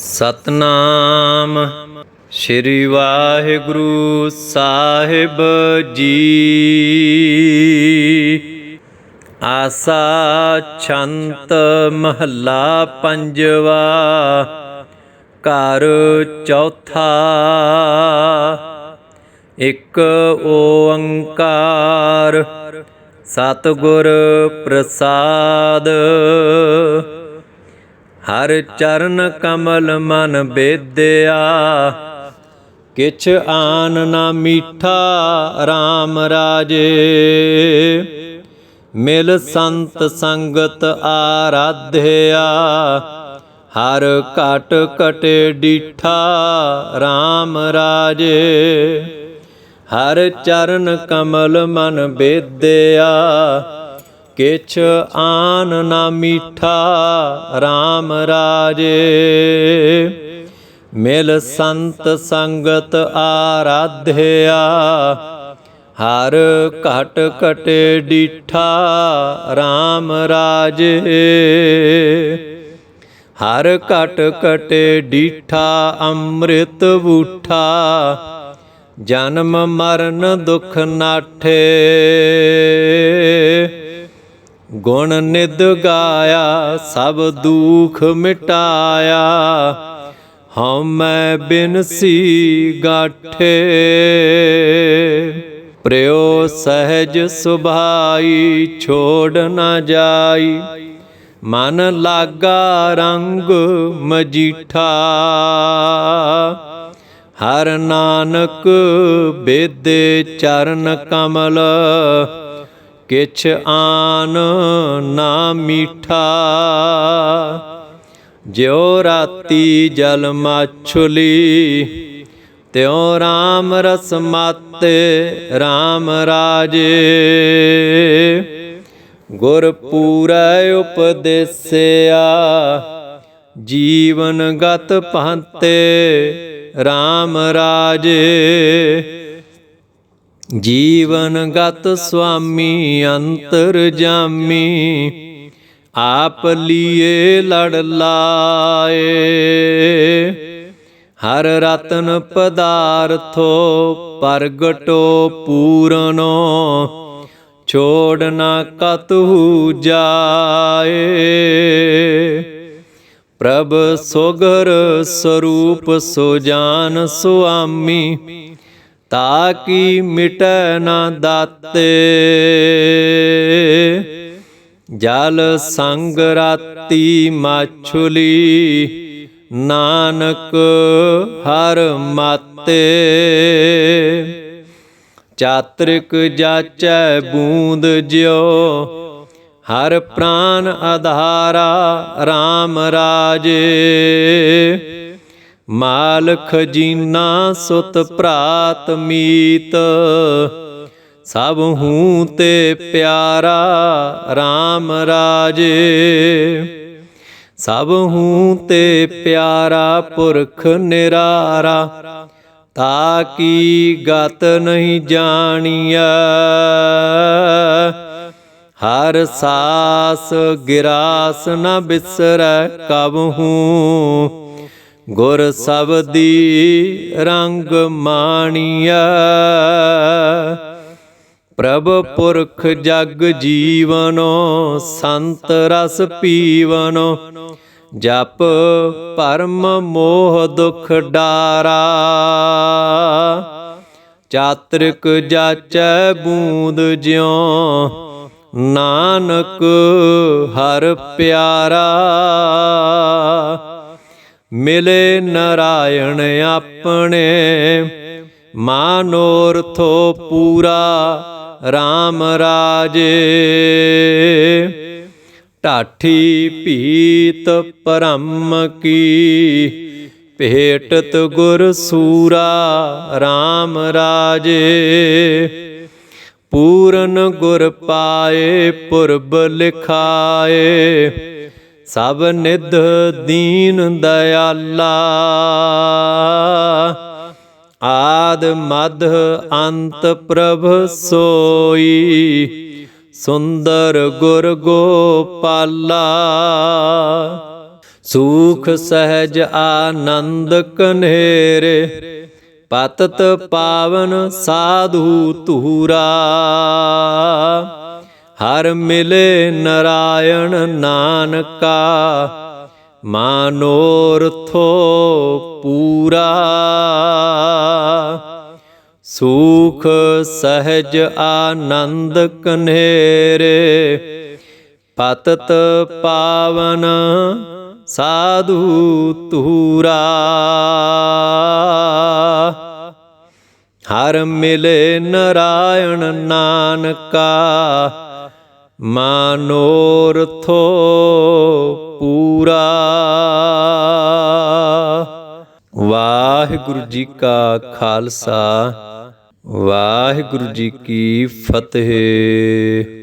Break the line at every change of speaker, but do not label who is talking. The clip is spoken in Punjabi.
ਸਤਨਾਮ। ਸ੍ਰੀ ਵਾਹਿਗੁਰੂ ਸਾਹਿਬ ਜੀ। ਆਸਾ ਛੰਤ ਮਹੱਲਾ ਪੰਜਵਾ, ਘਰ ਚੌਥਾ। ਇੱਕ ਓੰਕਾਰ, ਸਤਿਗੁਰ ਪ੍ਰਸਾਦ। ਹਰ ਚਰਨ ਕਮਲ ਮਨ ਬੇਦਿਆ। ਕਿਛ ਆਨ ਨਾ ਮੀਠਾ RAM ਰਾਜੇ। ਮਿਲ ਸੰਤ ਸੰਗਤ ਆਰਾਧਿਆ। ਹਰ ਘਟ ਕਟੇ ਡੀਠਾ RAM ਰਾਜੇ। ਹਰ ਚਰਨ ਕਮਲ ਮਨ ਬੇਦਿਆ। ਕਿਛ ਆਨ ਨਾ ਮੀਠਾ RAM ਰਾਜੇ। ਮਿਲ ਸੰਤ ਸੰਗਤ ਆਰਾਧਿਆ, ਹਰ ਘਟ ਕਟੇ ਡੀਠਾ RAM ਰਾਜੇ। ਹਰ ਘਟ ਕਟੇ ਡੀਠਾ ਅੰਮ੍ਰਿਤ ਬੂਠਾ ਜਨਮ ਮਰਨ ਦੁਖ ਨਾਠੇ। ਗੁਣ ਨਿਦ ਗਾਇਆ, ਸਭ ਦੁਖ ਮਿਟਾਇਆ। ਹਉ ਮੈਂ ਬਿਨਸੀ ਗਾਠੇ। ਪ੍ਰਿਓ ਸਹਿਜ ਸੁਭਾਈ, ਛੋੜ ਨਾ ਜਾਈ। ਮਨ ਲਾਗਾ ਰੰਗ ਮਜੀਠਾ। ਹਰ ਨਾਨਕ ਬੇਦੇ ਚਰਨ ਕਮਲ ਕਿਛ ਆਨ ਨਾ ਮੀਠਾ। ਜਿਉ ਰਾਤੀ ਜਲ ਮਾਛੁਲੀ, ਤਿਉ ਰਾਮ ਰਸ ਮਾਤੇ RAM ਰਾਜੇ। ਗੁਰ ਪੂਰੈ ਉਪਦੇਸਿਆ, ਜੀਵਨ ਗਤ ਭਾਂਤੇ RAM ਰਾਜੇ। ਜੀਵਨ ਗਤ ਸੁਆਮੀ, ਅੰਤਰ ਜਾਮੀ, ਆਪ ਲੀਏ ਲੜ ਲਾਏ। ਹਰ ਰਤਨ ਪਦਾਰਥੋ ਪ੍ਰਗਟੋ ਪੂਰਨੋ, ਛੋੜ ਨਾ ਕਤਹੂ ਜਾਏ। ਪ੍ਰਭ ਸੋਗਰ ਸਰੂਪ ਸੋ ਜਾਨ ਸੁਆਮੀ ਤਾਕੀ ਮਿਟੈ ਨਾ ਦਾਤੇ। ਜਲ ਸੰਗ ਰਾਤੀ ਮਾਛੁਲੀ, ਨਾਨਕ ਹਰ ਮਾਤੇ। ਚਾਤ੍ਰਿਕ ਜਾਚੈ ਬੂੰਦ ਜਿਉ, ਹਰ ਪ੍ਰਾਨ ਆਧਾਰਾ RAM ਰਾਜੇ। ਮਾਲ ਖਜੀਨਾ ਸੁਤ ਭਰਾਤ ਮੀਤ, ਸਭ ਹੂੰ ਤੇ ਪਿਆਰਾ RAM ਰਾਜੇ। ਸਭ ਹੂੰ ਤੇ ਪਿਆਰਾ ਪੁਰਖ ਨਿਰਾਰਾ ਤਾਕੀ ਗਤ ਨਹੀਂ ਜਾਣੀਐ। ਹਰ ਸਾਸ ਗਿਰਾਸ ਨ ਬਿਸਰੈ ਕਬਹੂ ਗੁਰ ਸਬਦੀ ਰੰਗ ਮਾਣੀਐ। ਪ੍ਰਭ ਪੁਰਖ ਜਗ ਜੀਵਨੋ, ਸੰਤ ਰਸ ਪੀਵਨੋ। ਜਪ ਪਰਮ ਮੋਹ ਦੁਖ ਡਾਰਾ। ਚਾਤ੍ਰਿਕ ਜਾਚੈ ਬੂੰਦ ਜਿਉ, ਨਾਨਕ ਹਰ ਪਿਆਰਾ। ਮਿਲੇ ਨਰਾਇਣ ਆਪਣੇ। ਮਾਨੋਰਥੋ ਪੂਰਾ RAM ਰਾਜੇ। ਢਾਠੀ ਭੀਤ ਪਰਮ ਕੀ, ਭੇਟਤ ਗੁਰ ਸੂਰਾ RAM ਰਾਜੇ। ਪੂਰਨ ਗੁਰ ਪਾਏ, ਪੁਰਬ ਲਿਖਾਏ। ਸਭ ਨਿਧ ਦੀਨ ਦਇਆਲਾ। ਆਦ ਮਧ ਅੰਤ ਪ੍ਰਭ ਸੋਈ। ਸੁੰਦਰ ਗੁਰ ਗੋਪਾਲਾ। ਸੂਖ ਸਹਿਜ ਆਨੰਦ ਕਨੇਰੇ। ਪਤਤ ਪਾਵਨ ਸਾਧੂ ਧੂਰਾ। ਹਰ ਮਿਲੇ ਨਰਾਇਣ ਨਾਨਕਾ ਮਾਨੋਰਥੋ ਪੂਰਾ। ਸੂਖ ਸਹਿਜ ਆਨੰਦ ਕਨੇਰੇ ਪਤਤ ਪਾਵਨ ਸਾਧੂ ਤੂਰਾ ਹਰ ਮਿਲੇ ਨਰਾਇਣ ਨਾਨਕਾ ਮਾਨੋਰਥੋ ਪੂਰਾ। ਵਾਹਿਗੁਰੂ ਜੀ ਕਾ ਖਾਲਸਾ ਵਾਹਿਗੁਰੂ ਜੀ ਕੀ ਫਤਿਹ।